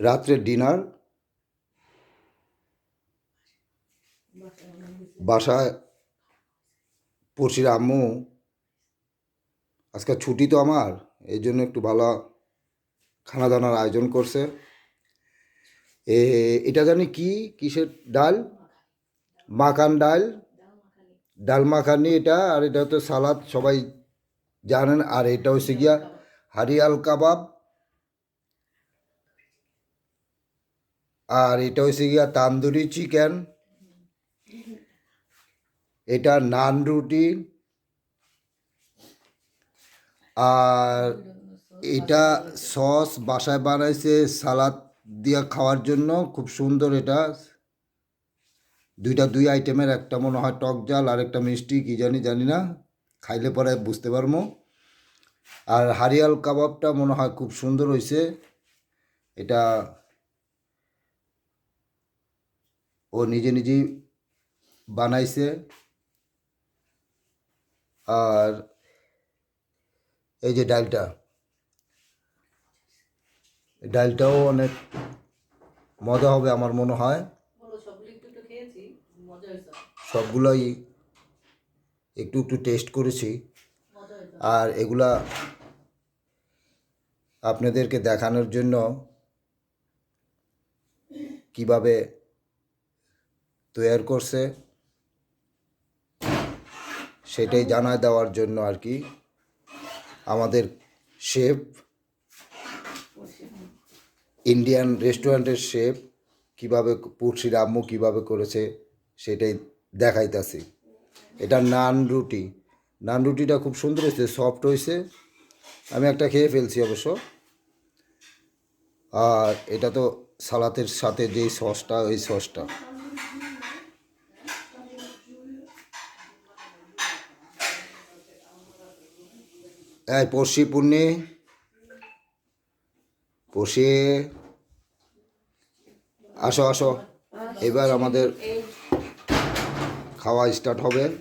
রাত্রে ডিনার বাসায় পড়শির আম্মু, আজকে ছুটি তো আমার, এই জন্য একটু ভালো খানা দানার আয়োজন করছে। এ, এটা জানি কি? কিসের ডাল? মাখান ডাল। ডাল মাখানি এটা, আর এটা হচ্ছে সালাদ, সবাই জানেন। আর এটা হচ্ছে গিয়া হারিয়াল কাবাব। আর এটা হচ্ছে গিয়া তান্দুরি চিকেন। এটা নান রুটি। আর এটা সস বাসায় বানাইছে, সালাদ দিয়ে খাওয়ার জন্য। খুব সুন্দর এটা। দুইটা দুই আইটেমের, একটা মনে হয় টক জাল আর একটা মিষ্টি, কি জানি জানি না। খাইলে পরে বুঝতে পারব আর হারিয়াল কাবাবটা মনে হয় খুব সুন্দর হয়েছে এটা ও নিজে নিজেই বানাইছে। আর এই যে ডালটা ডালটাও অনেক মজা হবে আমার মনে হয়। সবগুলোই একটু একটু টেস্ট করেছি। আর এগুলা আপনাদেরকে দেখানোর জন্য কীভাবে তৈরি করছে, সেটাই জানায় দেওয়ার জন্য আর কি আমাদের শেফ, ইন্ডিয়ান রেস্টুরেন্টের শেফ, কীভাবে পুরসির আম্মু কীভাবে করেছে সেটাই দেখাইতাছি। এটা নান রুটি। নান রুটিটা খুব সুন্দর হয়েছে সফট হয়েছে। আমি একটা খেয়ে ফেলছি অবশ্য। আর এটা তো সালাতের সাথে যেই সসটা ওই সসটা এই পড়শি পূর্ণি। পড়শি আসো আসো। এবার আমাদের খাওয়া স্টার্ট হবে।